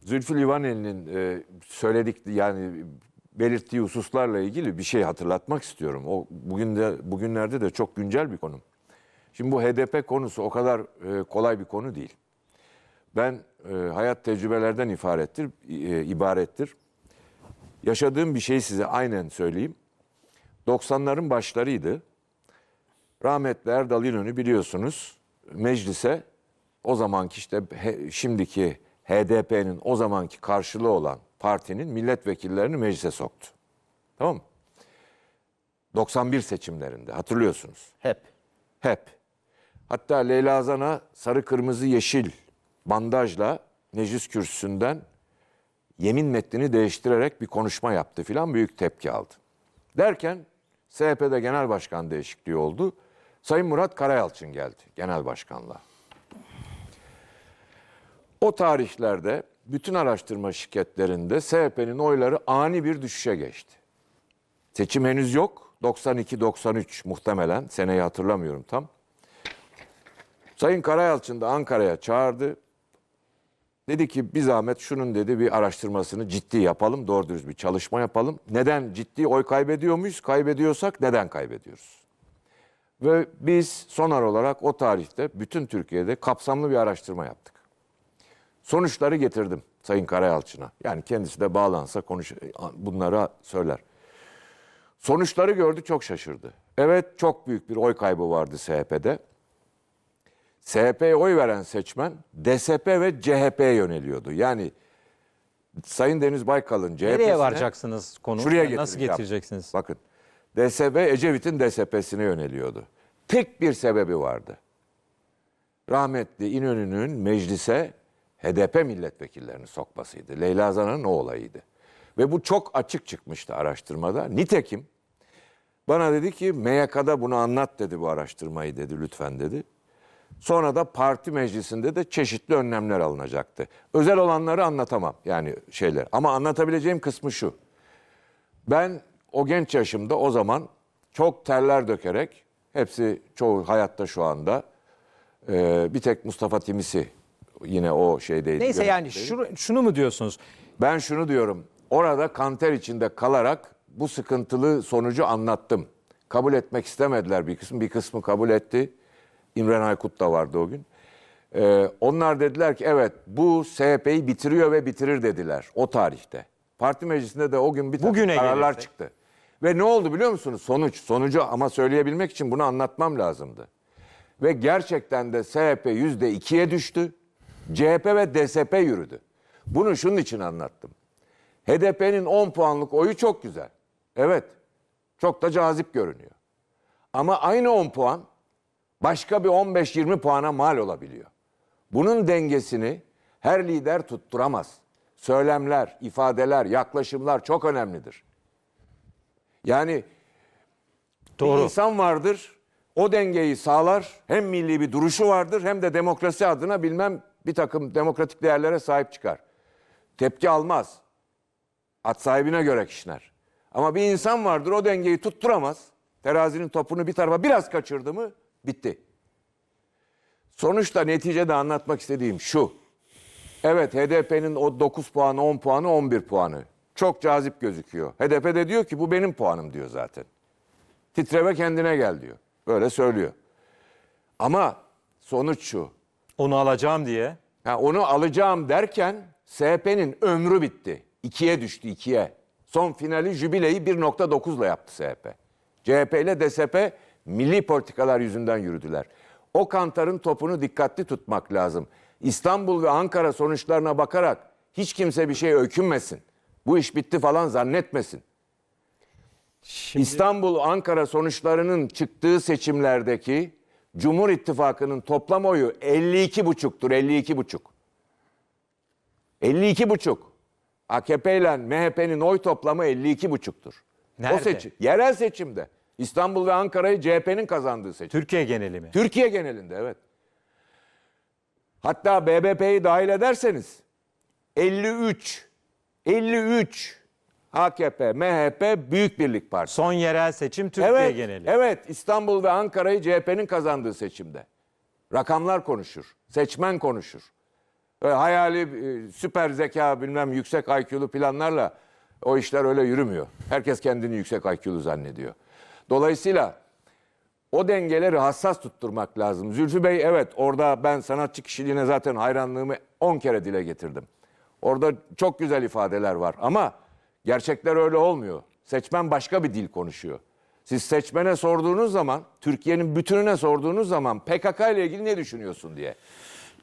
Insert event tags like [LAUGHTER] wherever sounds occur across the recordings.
Zülfü Livaneli'nin e, söyledik yani belirttiği hususlarla ilgili bir şey hatırlatmak istiyorum. O bugün de bugünlerde de çok güncel bir konu. Şimdi bu HDP konusu o kadar e, kolay bir konu değil. Ben e, hayat tecrübelerden ibarettir, e, ibarettir. Yaşadığım bir şeyi size aynen söyleyeyim. 90'ların başlarıydı. Rahmetli Erdal İnönü biliyorsunuz meclise o zamanki işte he- şimdiki HDP'nin o zamanki karşılığı olan partinin milletvekillerini meclise soktu. Tamam mı? 91 seçimlerinde hatırlıyorsunuz. Hep. Hep. Hatta Leyla Zan'a sarı kırmızı yeşil bandajla meclis kürsüsünden yemin metnini değiştirerek bir konuşma yaptı filan büyük tepki aldı. Derken CHP'de genel başkan değişikliği oldu. Sayın Murat Karayalçın geldi genel başkanlığa. O tarihlerde bütün araştırma şirketlerinde CHP'nin oyları ani bir düşüşe geçti. Seçim henüz yok. 92-93 muhtemelen. Seneyi hatırlamıyorum tam. Sayın Karayalçın da Ankara'ya çağırdı. Dedi ki bir zahmet şunun dedi bir araştırmasını ciddi yapalım. Doğru dürüst bir çalışma yapalım. Neden ciddi oy kaybediyor muyuz? Kaybediyorsak neden kaybediyoruz? Ve biz sonar olarak o tarihte bütün Türkiye'de kapsamlı bir araştırma yaptık. Sonuçları getirdim Sayın Karayalçın'a. Yani kendisi de bağlansa konuş bunları söyler. Sonuçları gördü çok şaşırdı. Evet çok büyük bir oy kaybı vardı CHP'de. CHP'ye oy veren seçmen DSP ve CHP'ye yöneliyordu. Yani Sayın Deniz Baykal'ın CHP'sine... Nereye varacaksınız konu? Şuraya Nasıl getireceksiniz? Bakın DSP Ecevit'in DSP'sine yöneliyordu. Tek bir sebebi vardı. Rahmetli İnönü'nün meclise HDP milletvekillerini sokmasıydı. Leyla Zana'nın o olayıydı. Ve bu çok açık çıkmıştı araştırmada. Nitekim bana dedi ki MYK'da bunu anlat dedi bu araştırmayı dedi lütfen dedi. Sonra da parti meclisinde de çeşitli önlemler alınacaktı. Özel olanları anlatamam yani şeyler. Ama anlatabileceğim kısmı şu. Ben o genç yaşımda o zaman çok terler dökerek, hepsi çoğu hayatta şu anda, bir tek Mustafa Timisi yine o şeydeydi. Neyse yani şunu, şunu mu diyorsunuz? Ben şunu diyorum, orada kanter içinde kalarak bu sıkıntılı sonucu anlattım. Kabul etmek istemediler bir kısmı, bir kısmı kabul etti. İmren Aykut da vardı o gün. Ee, onlar dediler ki evet bu CHP'yi bitiriyor ve bitirir dediler o tarihte. Parti meclisinde de o gün bir takım Bugüne kararlar gelirse. çıktı. Ve ne oldu biliyor musunuz? Sonuç, sonucu ama söyleyebilmek için bunu anlatmam lazımdı. Ve gerçekten de yüzde ikiye düştü. CHP ve DSP yürüdü. Bunu şunun için anlattım. HDP'nin 10 puanlık oyu çok güzel. Evet. Çok da cazip görünüyor. Ama aynı 10 puan başka bir 15-20 puana mal olabiliyor. Bunun dengesini her lider tutturamaz. Söylemler, ifadeler, yaklaşımlar çok önemlidir. Yani bir Doğru. insan vardır, o dengeyi sağlar. Hem milli bir duruşu vardır hem de demokrasi adına bilmem bir takım demokratik değerlere sahip çıkar. Tepki almaz. At sahibine göre kişner. Ama bir insan vardır o dengeyi tutturamaz. Terazinin topunu bir tarafa biraz kaçırdı mı bitti. Sonuçta neticede anlatmak istediğim şu. Evet HDP'nin o 9 puanı, 10 puanı, 11 puanı. Çok cazip gözüküyor. HDP de diyor ki bu benim puanım diyor zaten. Titreme kendine gel diyor. Böyle söylüyor. Ama sonuç şu. Onu alacağım diye. Ha, onu alacağım derken CHP'nin ömrü bitti. İkiye düştü ikiye. Son finali jübileyi 1.9'la yaptı CHP. CHP ile DSP milli politikalar yüzünden yürüdüler. O kantarın topunu dikkatli tutmak lazım. İstanbul ve Ankara sonuçlarına bakarak hiç kimse bir şey öykünmesin. Bu iş bitti falan zannetmesin. Şimdi İstanbul, Ankara sonuçlarının çıktığı seçimlerdeki Cumhur İttifakı'nın toplam oyu 52 buçuktur, 52 buçuk. 52 buçuk. AKP ile MHP'nin oy toplamı 52 buçuktur. O Nerede? seçim, yerel seçimde. İstanbul ve Ankara'yı CHP'nin kazandığı seçim. Türkiye geneli mi? Türkiye genelinde evet. Hatta BBP'yi dahil ederseniz 53 53 AKP, MHP Büyük Birlik Partisi. Son yerel seçim Türkiye evet, geneli. Evet, İstanbul ve Ankara'yı CHP'nin kazandığı seçimde. Rakamlar konuşur, seçmen konuşur. Öyle hayali e, süper zeka bilmem yüksek IQ'lu planlarla o işler öyle yürümüyor. Herkes kendini yüksek IQ'lu zannediyor. Dolayısıyla o dengeleri hassas tutturmak lazım. Zülfü Bey evet orada ben sanatçı kişiliğine zaten hayranlığımı 10 kere dile getirdim. Orada çok güzel ifadeler var ama gerçekler öyle olmuyor. Seçmen başka bir dil konuşuyor. Siz seçmene sorduğunuz zaman, Türkiye'nin bütününe sorduğunuz zaman PKK ile ilgili ne düşünüyorsun diye.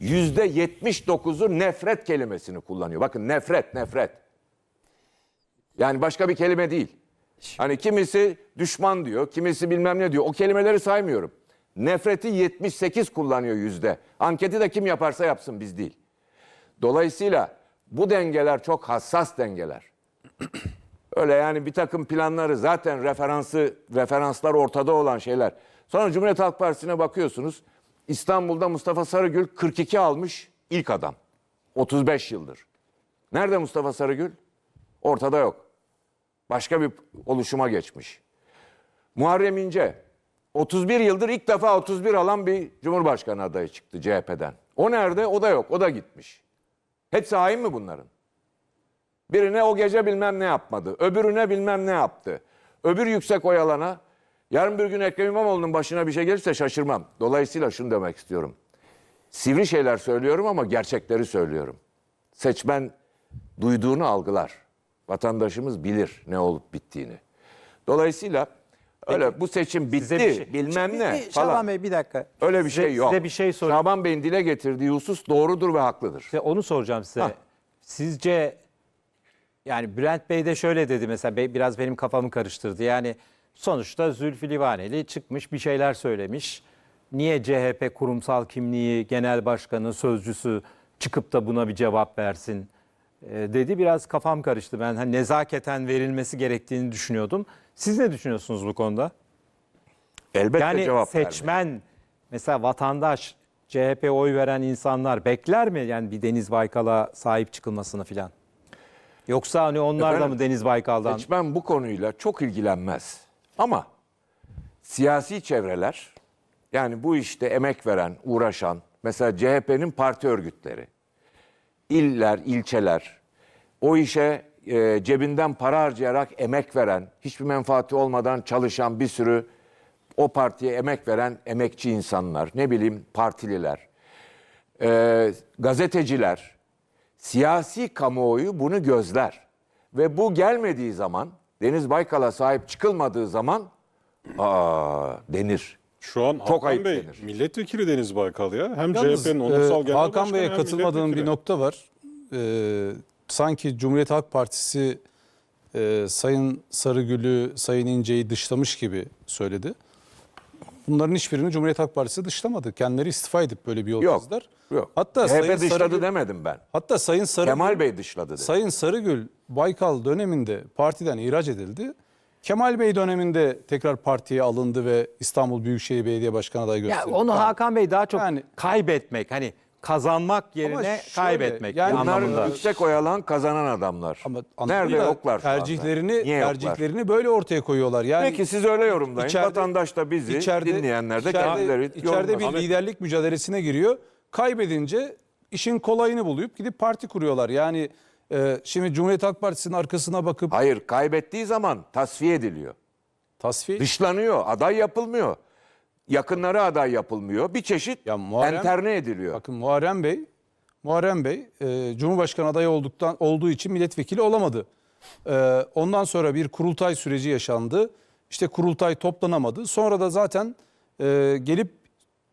Yüzde 79'u nefret kelimesini kullanıyor. Bakın nefret, nefret. Yani başka bir kelime değil. Hani kimisi düşman diyor, kimisi bilmem ne diyor. O kelimeleri saymıyorum. Nefreti 78 kullanıyor yüzde. Anketi de kim yaparsa yapsın biz değil. Dolayısıyla bu dengeler çok hassas dengeler. [CLEARS THROAT] Öyle yani bir takım planları zaten referansı referanslar ortada olan şeyler. Sonra Cumhuriyet Halk Partisi'ne bakıyorsunuz. İstanbul'da Mustafa Sarıgül 42 almış ilk adam. 35 yıldır. Nerede Mustafa Sarıgül? Ortada yok. Başka bir oluşuma geçmiş. Muharrem İnce 31 yıldır ilk defa 31 alan bir Cumhurbaşkanı adayı çıktı CHP'den. O nerede? O da yok. O da gitmiş. Hepsi hain mi bunların? Birine o gece bilmem ne yapmadı. Öbürüne bilmem ne yaptı. Öbür yüksek oy alana yarın bir gün Ekrem İmamoğlu'nun başına bir şey gelirse şaşırmam. Dolayısıyla şunu demek istiyorum. Sivri şeyler söylüyorum ama gerçekleri söylüyorum. Seçmen duyduğunu algılar. Vatandaşımız bilir ne olup bittiğini. Dolayısıyla öyle bu seçim bitti size bir şey- bilmem ne Bir- Şaban falan. Bey bir dakika. Öyle bir Size- şey yok. size bir şey sor- Şaban Bey'in dile getirdiği husus doğrudur ve haklıdır. İşte onu soracağım size. Hah. Sizce yani Bülent Bey de şöyle dedi mesela biraz benim kafamı karıştırdı. Yani sonuçta Zülfü Livaneli çıkmış bir şeyler söylemiş. Niye CHP kurumsal kimliği, genel başkanı, sözcüsü çıkıp da buna bir cevap versin e, dedi. Biraz kafam karıştı. Ben hani nezaketen verilmesi gerektiğini düşünüyordum. Siz ne düşünüyorsunuz bu konuda? Elbette Yani cevap seçmen mesela vatandaş CHP oy veren insanlar bekler mi yani bir Deniz Baykal'a sahip çıkılmasını filan? Yoksa hani onlar da mı Deniz Baykal'dan? Seçmen bu konuyla çok ilgilenmez. Ama siyasi çevreler yani bu işte emek veren, uğraşan mesela CHP'nin parti örgütleri, iller, ilçeler o işe e, cebinden para harcayarak emek veren, hiçbir menfaati olmadan çalışan bir sürü o partiye emek veren emekçi insanlar, ne bileyim partililer, e, gazeteciler, siyasi kamuoyu bunu gözler. Ve bu gelmediği zaman, Deniz Baykal'a sahip çıkılmadığı zaman aa denir. Şu an Çok Hakan ayıp Bey denir. milletvekili Deniz Baykal ya. Hem Yalnız, CHP'nin e, onursal genel Hakan başkanı Bey'e hem katılmadığım bir milletvekili. nokta var. Ee, sanki Cumhuriyet Halk Partisi e, Sayın Sarıgül'ü, Sayın İnce'yi dışlamış gibi söyledi. Bunların hiçbirini Cumhuriyet Halk Partisi dışlamadı. Kendileri istifa edip böyle bir yol Yok, çizdiler. Yok. Hatta CHP Sayın dışladı Sarıgül- demedim ben. Hatta Sayın Sarıgül, Kemal Bey dışladı dedi. Sayın Sarıgül Baykal döneminde partiden ihraç edildi. Kemal Bey döneminde tekrar partiye alındı ve İstanbul Büyükşehir Belediye Başkanı adayı Ya gösterildi. onu Tamam. Hakan Bey daha çok Yani- kaybetmek hani kazanmak yerine şöyle, kaybetmek yani Bunlar anlamında. yüksek oy alan kazanan adamlar. Ama Nerede yoklar tercihlerini Niye yoklar? tercihlerini böyle ortaya koyuyorlar. Yani Peki siz öyle yorumlayın. içeride- Vatandaş da bizi, dinleyenler de içeride, kendileri içeride bir liderlik mücadelesine giriyor. Kaybedince işin kolayını bulup gidip parti kuruyorlar. Yani e, şimdi Cumhuriyet Halk Partisi'nin arkasına bakıp Hayır, kaybettiği zaman tasfiye ediliyor. tasfiye Dışlanıyor, aday yapılmıyor. Yakınları aday yapılmıyor. Bir çeşit Ya Muharrem- enterne ediliyor. Bakın Muharrem Bey, Muharrem Bey e, Cumhurbaşkanı adayı olduktan olduğu için milletvekili olamadı. E, ondan sonra bir kurultay süreci yaşandı. İşte kurultay toplanamadı. Sonra da zaten e, gelip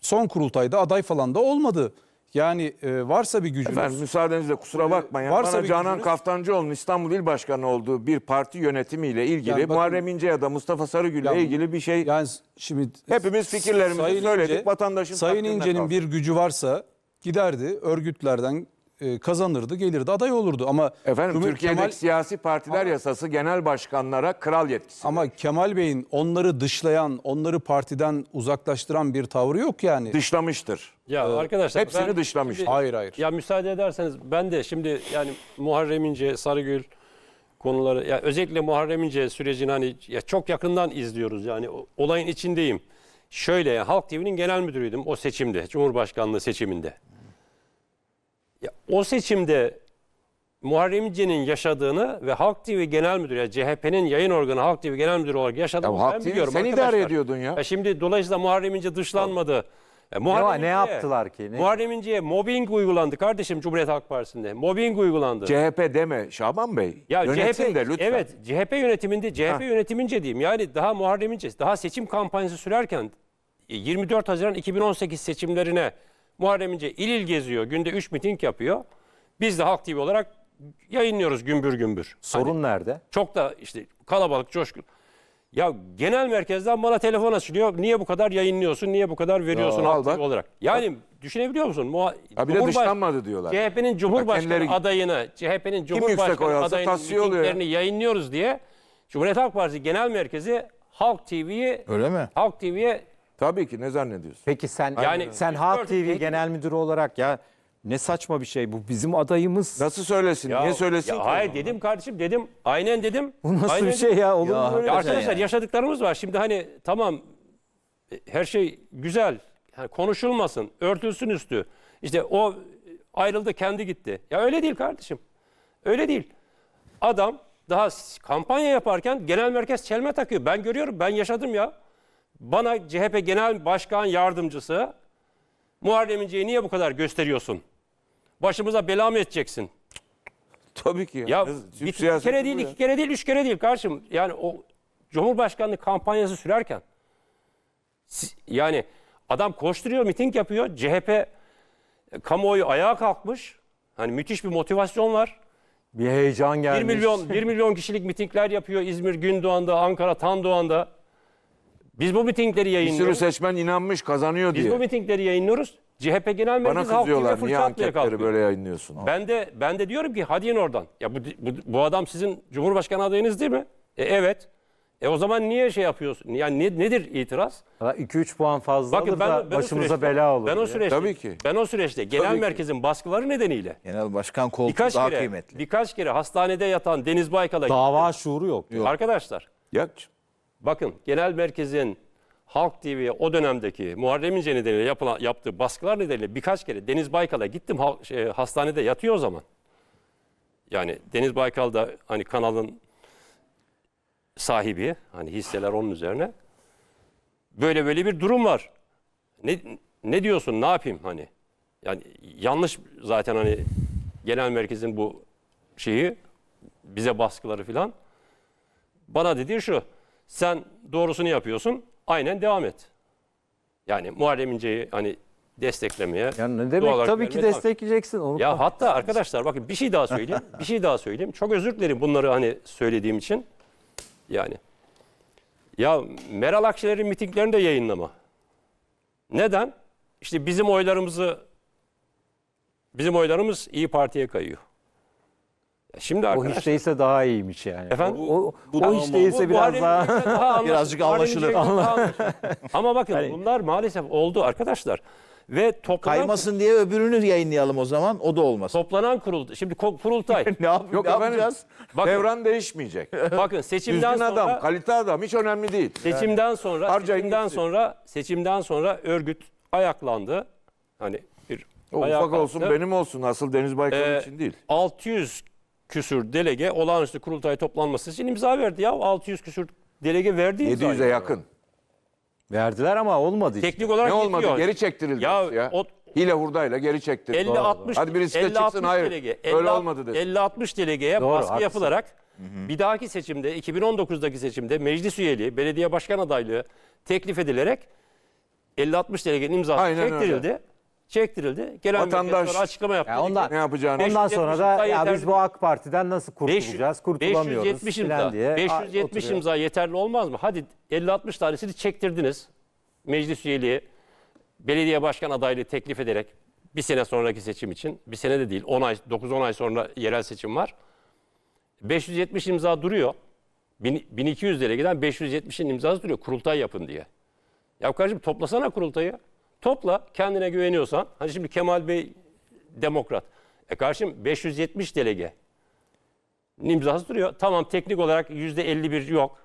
son kurultayda aday falan da olmadı. Yani e, varsa bir gücünüz. Ben müsaadenizle kusura bakmayın. varsa Bana bir Canan gücünüz- Kaftancıoğlu'nun İstanbul İl Başkanı olduğu bir parti yönetimiyle ilgili Yani bakın- Muharrem İnce ya da Mustafa Sarıgül'le Ya- ilgili bir şey Yani şimdi Hepimiz fikirlerimizi Sayın söyledik, İnce- vatandaşın Sayın İnce'nin bir gücü varsa giderdi örgütlerden e, kazanırdı, gelirdi, aday olurdu ama Efendim Cumhur- Türkiye'deki Kemal, siyasi partiler Ama- yasası genel başkanlara kral yetkisi. ama Kemal Bey'in onları dışlayan, onları partiden uzaklaştıran bir tavrı yok yani. dışlamıştır. Ya arkadaşlar hepsini ben dışlamış. şimdi- Hayır hayır. Ya müsaade ederseniz ben de şimdi yani Muharrem İnce, Sarıgül konuları ya özellikle Muharrem İnce sürecini hani ya çok yakından izliyoruz yani o- olayın içindeyim. Şöyle Halk TV'nin genel müdürüydüm o seçimde, Cumhurbaşkanlığı seçiminde. Ya, o seçimde Muharrem İnce'nin yaşadığını ve Halk TV Genel Müdürü, yani CHP'nin yayın organı Halk TV Genel Müdürü olarak yaşadığını Ya ben Halk TV biliyorum sen arkadaşlar. idare ediyordun ya. Ya şimdi dolayısıyla Muharrem İnce dışlanmadı. Ya Muharrem Ya ne yaptılar ki? Ne- Muharrem İnce'ye mobbing uygulandı kardeşim Cumhuriyet Halk Partisi'nde. Mobbing uygulandı. CHP deme Şaban Bey. Ya Yönetin CHP, de lütfen. Evet CHP yönetiminde CHP Ha. yönetimince diyeyim yani daha Muharrem İnce daha seçim kampanyası sürerken e, 24 Haziran 2018 seçimlerine Muharrem İnce il il geziyor. Günde 3 miting yapıyor. Biz de Halk TV olarak yayınlıyoruz gümbür gümbür. Sorun nerede? Çok da işte kalabalık, coşkun. Ya genel merkezden bana telefon açılıyor. Niye bu kadar yayınlıyorsun? Niye bu kadar veriyorsun Ya, al Halk TV bak. olarak? Yani düşünebiliyor musun? Muha- de Cumhurbaş- dışlanmadı diyorlar. CHP'nin Cumhurbaşkanı kendileri- adayını, CHP'nin Cumhurbaşkanı adayının ya. mitinglerini yayınlıyoruz diye Cumhuriyet Halk Partisi Genel Merkezi Halk TV'yi Öyle mi? Halk TV'ye Tabii ki ne zannediyorsun? Peki sen Yani sen Halk TV. Genel Müdürü olarak ya ne saçma bir şey bu. Bizim adayımız. Nasıl söylesin? Ya- Niye söylesin ya ki? hayır dedim kardeşim dedim. Aynen dedim. Bu nasıl Aynen bir şey ya? Olur Ya mu böyle? Ya Hakikaten arkadaşlar yani. yaşadıklarımız var. Şimdi hani tamam e, her şey güzel. Yani konuşulmasın, örtülsün üstü. İşte o ayrıldı kendi gitti. Ya öyle değil kardeşim. Öyle değil. Adam daha s- kampanya yaparken genel merkez çelme takıyor. Ben görüyorum, ben yaşadım ya. Bana CHP Genel Başkan Yardımcısı Muharrem İnce'yi niye bu kadar gösteriyorsun? Başımıza bela mı edeceksin? Tabii ki. Ya Türk bir, bir kere değil, ya. iki kere değil, üç kere değil karşım. Yani o Cumhurbaşkanlığı kampanyası sürerken yani adam koşturuyor, miting yapıyor. CHP e, kamuoyu ayağa kalkmış. Hani müthiş bir motivasyon var. Bir heyecan 1 gelmiş. milyon 1 milyon kişilik mitingler yapıyor İzmir Gündoğan'da, Ankara Tandoğan'da. Biz bu mitingleri Bir sürü yayınlıyoruz. seçmen inanmış kazanıyor Biz diye. bu mitingleri yayınlıyoruz. CHP Genel Bana Merkezi Halk kızıyorlar. fırça Niye atmaya anketleri kalkıyor. böyle yayınlıyorsun? Ben de ben de diyorum ki hadi in oradan. Ya bu, bu, bu adam sizin Cumhurbaşkanı adayınız değil mi? E, evet. E o zaman niye şey yapıyorsun? Yani ne, nedir itiraz? 2-3 puan fazla Bakın alır ben, da başımıza süreçte- bela olur. Ben o diye. süreçte Tabii ki. ben o süreçte genel Tabii ki. merkezin baskıları nedeniyle Genel başkan koltuğu birkaç daha kere kıymetli. birkaç kere hastanede yatan Deniz Baykal'a Dava şuuru yok. Yok. arkadaşlar Ya, bakın genel merkezin Halk TV'ye o dönemdeki Muharrem İnce nedeniyle yapılan, yaptığı baskılar nedeniyle birkaç kere Deniz Baykal'a gittim halk- şey, hastanede yatıyor o zaman. Yani Deniz Baykal da hani kanalın sahibi hani hisseler onun üzerine. Böyle böyle bir durum var. Ne ne diyorsun? Ne yapayım hani? Yani yanlış zaten hani genel merkezin bu şeyi bize baskıları filan. Bana dediği şu. Sen doğrusunu yapıyorsun. Aynen devam et. Yani Muharrem İnce'yi hani desteklemeye. Ya ne demek tabii ki destekleyeceksin onu. Ya hatta arkadaşlar bakın bir şey daha söyleyeyim. bir şey daha söyleyeyim. Çok özür dilerim bunları hani söylediğim için. Yani. Ya Meral Akşener'in mitinglerini de yayınlama. Neden? İşte bizim oylarımızı bizim oylarımız İyi Parti'ye kayıyor. Şimdi o arkadaşlar hiç değilse daha iyiymiş yani. Efendim? O, Bu o hiç değilse Bu biraz Muharrem daha... Daha. [LAUGHS] Birazcık anlaşılır. Anlaşılır. Ama bakın Hani- bunlar maalesef oldu arkadaşlar. Ve toplanan, Kaymasın diye öbürünü yayınlayalım o zaman. O da olmaz. toplanan kurul şimdi kurultay. [LAUGHS] ne, yap, Yok ne yapacağız? Bakın, Devran değişmeyecek. bakın Düzgün seçimden sonra adam, kalite adam hiç önemli değil. seçimden sonra harcayın seçimden gitsin. sonra seçimden sonra örgüt ayaklandı. Hani bir O ufak olsun kalktı. benim olsun. Asıl Deniz Baykal Ee, için değil. 600 küsür delege olağanüstü kurultay toplanması için imza verdi ya. 600 küsür delege verdi imzayı. 700'e yakın. Verdiler ama olmadı işte. Teknik olarak Ne olmadı? Geri çektirildi. Ya Ya, ya. o- Hile hurdayla geri çektirildi. 50 60 Hadi birisi de 50 çıksın, 60 hayır, delege. öyle 50 olmadı desin. 50 60 delegeye Doğru, baskı haklısın. yapılarak bir dahaki seçimde 2019'daki seçimde meclis üyeliği, belediye başkan adaylığı teklif edilerek 50 60 delegenin imzası Aynen çektirildi. Çektirildi. Gelen Vatandaş- açıklama yaptı. Ya Dedi ki, ondan, Ne yapacağını ondan sonra da 570 ya biz bu AK Parti'den nasıl kurtulacağız? Kurtulamıyoruz 570 imza. falan diye. 570 oturuyor. imza yeterli olmaz mı? Hadi 50-60 tanesini çektirdiniz. Meclis üyeliği, belediye başkan adaylığı teklif ederek bir sene sonraki seçim için, bir sene de değil 10 ay, 9-10 ay sonra yerel seçim var. 570 imza duruyor. Bin- 1200 delegeden 570'in imzası duruyor. Kurultay yapın diye. Ya kardeşim toplasana kurultayı. Topla kendine güveniyorsan. Hani şimdi Kemal Bey demokrat. E kardeşim 570 delege imzası duruyor. Tamam teknik olarak %51 yok.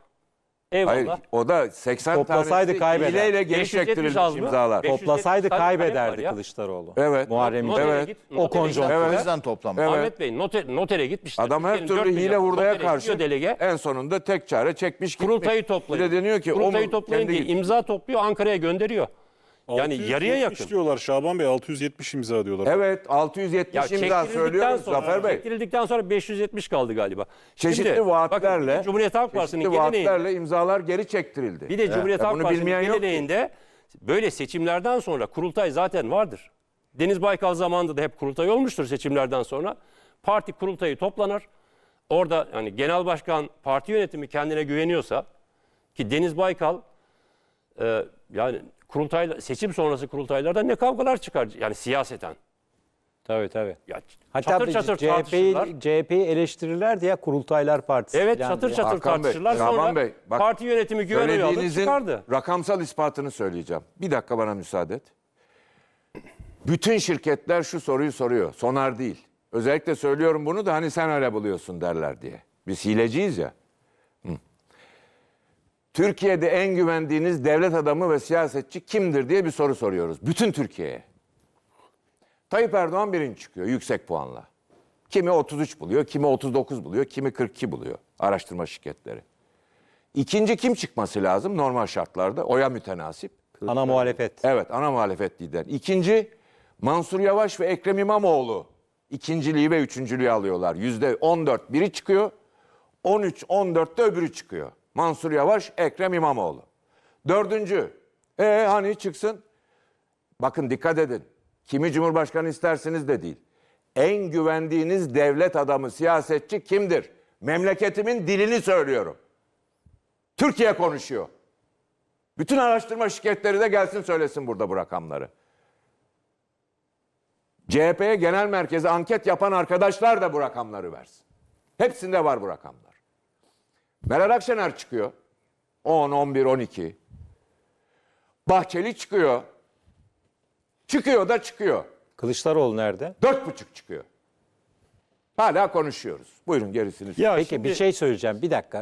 Eyvallah. Hayır, o da 80 Toplasaydı kaybeder. hileyle geri 570 çektirilmiş az mı? imzalar. Beş- 570 Toplasaydı tane kaybederdi var ya. Kılıçdaroğlu. Evet. Muharrem İnce. Notere Evet. git, O notere git. konjonktür. O yüzden toplam. Evet. Ahmet Bey noter, notere gitmişler. Adam her Türkiye'nin türlü hile milyon hurdaya notere karşı gidiyor delege. en sonunda tek çare çekmiş gitmiş. Kurultayı toplayın. Bir de deniyor ki o Kurultayı mu? toplayın Kendi diye git. imza topluyor Ankara'ya gönderiyor. Yani 670 yarıya yakın. diyorlar Şaban Bey 670 imza diyorlar. Evet 670 Ya imza çektirildikten söylüyoruz sonra, Zafer Bey. Çektirildikten sonra 570 kaldı galiba. Çeşitli Şimdi, vaatlerle bakın, Cumhuriyet Halk Partisi'nin çeşitli vaatlerle imzalar geri çektirildi. Bir de Cumhuriyet Ya Halk bunu Partisi'nin bilmeyen yok ki. geleneğinde böyle seçimlerden sonra kurultay zaten vardır. Deniz Baykal zamanında da hep kurultay olmuştur seçimlerden sonra. Parti kurultayı toplanır. Orada hani genel başkan parti yönetimi kendine güveniyorsa ki Deniz Baykal e, yani kurultay seçim sonrası kurultaylarda ne kavgalar çıkar yani siyaseten. Tabii tabii. Ya Hatta çatır çatır CHP'yi tartışırlar. CHP'yi eleştirirlerdi ya Kurultaylar Partisi. Evet falan çatır diye. çatır Hakan Bey, tartışırlar. Sonra Bey, bak, parti yönetimi güven oyu alır Söylediğinizin çıkardı. rakamsal ispatını söyleyeceğim. Bir dakika bana müsaade et. Bütün şirketler şu soruyu soruyor. Sonar değil. Özellikle söylüyorum bunu da hani sen öyle buluyorsun derler diye. Biz hileciyiz ya. Türkiye'de en güvendiğiniz devlet adamı ve siyasetçi kimdir diye bir soru soruyoruz. Bütün Türkiye'ye. Tayyip Erdoğan birinci çıkıyor yüksek puanla. Kimi 33 buluyor, kimi 39 buluyor, kimi 42 buluyor araştırma şirketleri. İkinci kim çıkması lazım normal şartlarda? Oya mütenasip. Ana muhalefet. Evet ana muhalefet lider. İkinci Mansur Yavaş ve Ekrem İmamoğlu ikinciliği ve üçüncülüğü alıyorlar. Yüzde 14 biri çıkıyor. 13 14'te öbürü çıkıyor. Mansur Yavaş, Ekrem İmamoğlu. Dördüncü. E hani çıksın? Bakın dikkat edin. Kimi cumhurbaşkanı istersiniz de değil. En güvendiğiniz devlet adamı, siyasetçi kimdir? Memleketimin dilini söylüyorum. Türkiye konuşuyor. Bütün araştırma şirketleri de gelsin söylesin burada bu rakamları. CHP'ye genel merkeze anket yapan arkadaşlar da bu rakamları versin. Hepsinde var bu rakamlar. Meral Akşener çıkıyor. 10, 11, 12. Bahçeli çıkıyor. Çıkıyor da çıkıyor. Kılıçdaroğlu nerede? Dört buçuk çıkıyor. Hala konuşuyoruz. Buyurun gerisini. Peki bir şey söyleyeceğim. Bir dakika.